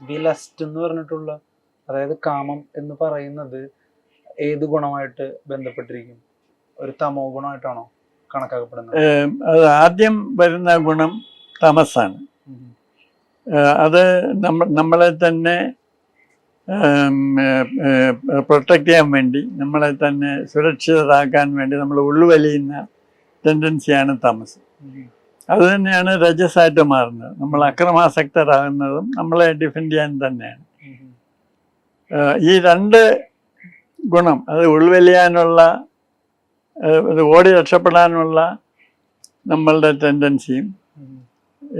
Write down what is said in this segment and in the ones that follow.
ഈ ലസ്റ്റ് എന്ന് പറഞ്ഞിട്ടുള്ള അതായത് കാമം എന്ന് പറയുന്നത് ഏത് ഗുണമായിട്ട് ബന്ധപ്പെട്ടിരിക്കും ഒരു തമോ ഗുണമായിട്ടാണോ കണക്കാക്കപ്പെടുന്നത് അത് ആദ്യം വരുന്ന ഗുണം തമസാണ്. അത് നമ്മ നമ്മളെ തന്നെ പ്രൊട്ടക്റ്റ് ചെയ്യാൻ വേണ്ടി നമ്മളെ തന്നെ സുരക്ഷിതരാക്കാൻ വേണ്ടി നമ്മൾ ഉള്ളുവലിയുന്ന ടെൻഡൻസിയാണ് തമസ്. അത് തന്നെയാണ് രജസായിട്ട് മാറുന്നത്. നമ്മൾ അക്രമാസക്തരാകുന്നതും നമ്മളെ ഡിഫെൻഡ് ചെയ്യാൻ തന്നെയാണ്. ഈ രണ്ട് ഗുണം അത് ഉൾവലിയാനുള്ള അത് ഓടി രക്ഷപ്പെടാനുള്ള നമ്മളുടെ ടെൻഡൻസിയും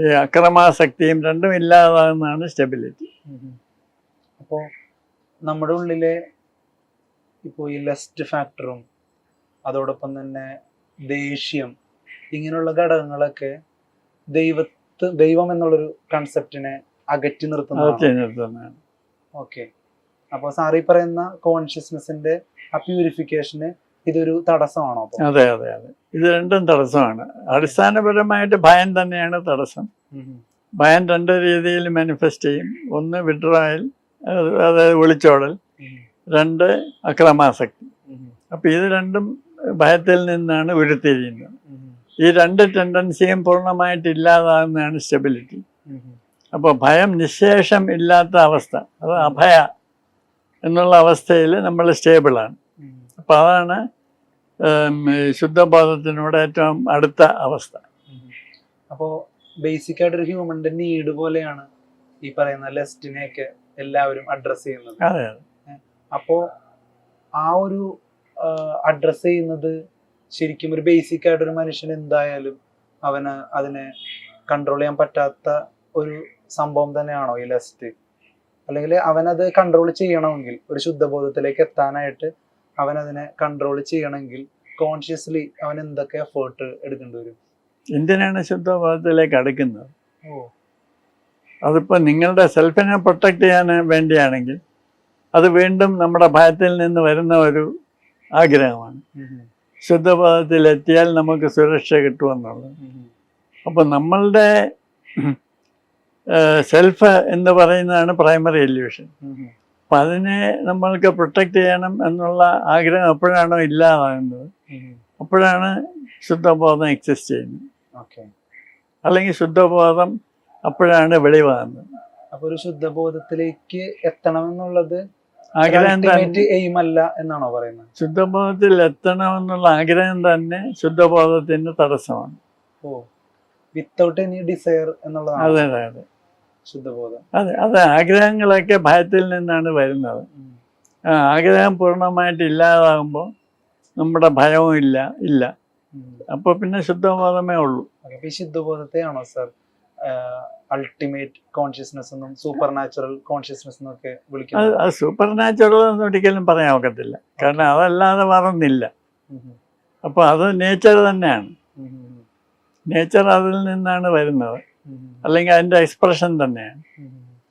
ഈ അക്രമാസക്തിയും രണ്ടും ഇല്ലാതാകുന്നതാണ് സ്റ്റെബിലിറ്റി അപ്പോൾ നമ്മുടെ ഉള്ളിലെ ഇപ്പോൾ ഈ ലെസ്റ്റ് ഫാക്ടറും അതോടൊപ്പം തന്നെ ദേഷ്യം ഇങ്ങനെയുള്ള ഘടകങ്ങളൊക്കെ ദൈവത്ത് ദൈവം എന്നുള്ളൊരു കൺസെപ്റ്റിനെ അകറ്റി നിർത്തുന്നതാണ്. ഓക്കെ അപ്പൊ അപ്പോൾ സാറി പറയുന്ന കോൺഷ്യസ്നെസിന്റെ ആ പ്യൂരിഫിക്കേഷന് ഇതൊരു തടസ്സമാണോ അതെ അതെ അതെ. ഇത് രണ്ടും തടസ്സമാണ്. അടിസ്ഥാനപരമായിട്ട് ഭയം തന്നെയാണ് തടസ്സം. ഭയം രണ്ട് രീതിയിൽ മാനിഫെസ്റ്റ് ചെയ്യും. ഒന്ന് വിഡ്രോയൽ അതായത് ഒളിച്ചോടൽ രണ്ട് അക്രമാസക്തി. അപ്പം ഇത് രണ്ടും ഭയത്തിൽ നിന്നാണ് ഉരുത്തിരിയുന്നത്. ഈ രണ്ട് ടെൻഡൻസിയും പൂർണമായിട്ട് ഇല്ലാതാകുന്നതാണ് സ്റ്റെബിലിറ്റി അപ്പോൾ ഭയം നിശേഷം ഇല്ലാത്ത അവസ്ഥ അത് അഭയ എന്നുള്ള അവസ്ഥയിൽ നമ്മൾ സ്റ്റേബിളാണ് അപ്പോൾ അതാണ് ശുദ്ധബോധത്തിനോട് ഏറ്റവും അടുത്ത അവസ്ഥ. അപ്പോൾ ബേസിക് ആയിട്ടൊരു ഹ്യൂമന്റെ നീഡ് പോലെയാണ് ഈ പറയുന്ന ലെസ്റ്റിനെയൊക്കെ എല്ലാവരും അഡ്രസ്സ് ചെയ്യുന്നത്. അതെ അതെ. അപ്പോൾ ആ ഒരു അഡ്രസ്സ് ചെയ്യുന്നത് ശരിക്കും ഒരു ബേസിക് ആയിട്ട് ഒരു മനുഷ്യൻ എന്തായാലും അവന് അതിനെ കൺട്രോൾ ചെയ്യാൻ പറ്റാത്ത ഒരു സംഭവം തന്നെയാണോ ഈ ലസ്റ്റ് അല്ലെങ്കിൽ അവനത് കൺട്രോൾ ചെയ്യണമെങ്കിൽ ഒരു ശുദ്ധബോധത്തിലേക്ക് എത്താനായിട്ട് അവൻ അതിനെ കൺട്രോൾ ചെയ്യണമെങ്കിൽ കോൺഷ്യസ്ലി അവൻ എന്തൊക്കെ എഫേർട്ട് എടുക്കേണ്ടി വരും? എന്തിനാണ് ശുദ്ധബോധത്തിലേക്ക് അടുക്കുന്നത്. ഓ. അതിപ്പോൾ നിങ്ങളുടെ സെൽഫിനെ പ്രൊട്ടക്റ്റ് ചെയ്യാൻ വേണ്ടിയാണെങ്കിൽ അത് വീണ്ടും നമ്മുടെ ഭയത്തിൽ നിന്ന് വരുന്ന ഒരു ആഗ്രഹമാണ്. ശുദ്ധബോധത്തിലെത്തിയാൽ നമുക്ക് സുരക്ഷ കിട്ടുമെന്നുള്ളത്. അപ്പോൾ നമ്മളുടെ സെൽഫ് എന്ന് പറയുന്നതാണ് പ്രൈമറി എല്യൂഷൻ അപ്പം അതിനെ നമ്മൾക്ക് പ്രൊട്ടക്റ്റ് ചെയ്യണം എന്നുള്ള ആഗ്രഹം എപ്പോഴാണോ ഇല്ലാതാകുന്നത് അപ്പോഴാണ് ശുദ്ധബോധം എക്സിസ്റ്റ് ചെയ്യുന്നത്. ഓക്കെ. അല്ലെങ്കിൽ ശുദ്ധബോധം അപ്പോഴാണ് വെളിവാകുന്നത്. അപ്പോൾ ഒരു ശുദ്ധബോധത്തിലേക്ക് എത്തണം എയിം അല്ല എന്നാണോ പറയുന്നത്? ശുദ്ധബോധത്തിൽ എത്തണമെന്നുള്ള ആഗ്രഹം തന്നെ ശുദ്ധബോധത്തിന്റെ തടസ്സമാണ്. ഓ വിത്തൗട്ട് എനി ഡിസയർ എന്നുള്ളതാണ്. അതെ അതെ അതെ. ശുദ്ധബോധം. അതെ അതെ ആഗ്രഹങ്ങളൊക്കെ ഭയത്തിൽ നിന്നാണ് വരുന്നത്. ആ ആഗ്രഹം പൂർണമായിട്ട് ഇല്ലാതാകുമ്പോൾ നമ്മുടെ ഭയവും ഇല്ല ഇല്ല. അപ്പോൾ പിന്നെ ശുദ്ധബോധമേ ഉള്ളൂ. ശുദ്ധബോധത്തെയാണോ സർ അൾട്ടിമേറ്റ് കോൺഷ്യസ്നെസ് എന്നും സൂപ്പർ നാച്ചുറൽ കോൺഷ്യസ്നെസ് എന്നൊക്കെ വിളിക്കുന്നത്. അത് സൂപ്പർ നാച്ചുറൽ എന്ന് ഒരിക്കലും പറയാൻ ഒക്കത്തില്ല. കാരണം അതല്ലാതെ ഉം, അപ്പോൾ അത് നേച്ചർ തന്നെയാണ്. നേച്ചർ അതിൽ നിന്നാണ് വരുന്നത്. അല്ലെങ്കിൽ അതിന്റെ എക്സ്പ്രഷൻ തന്നെയാണ്.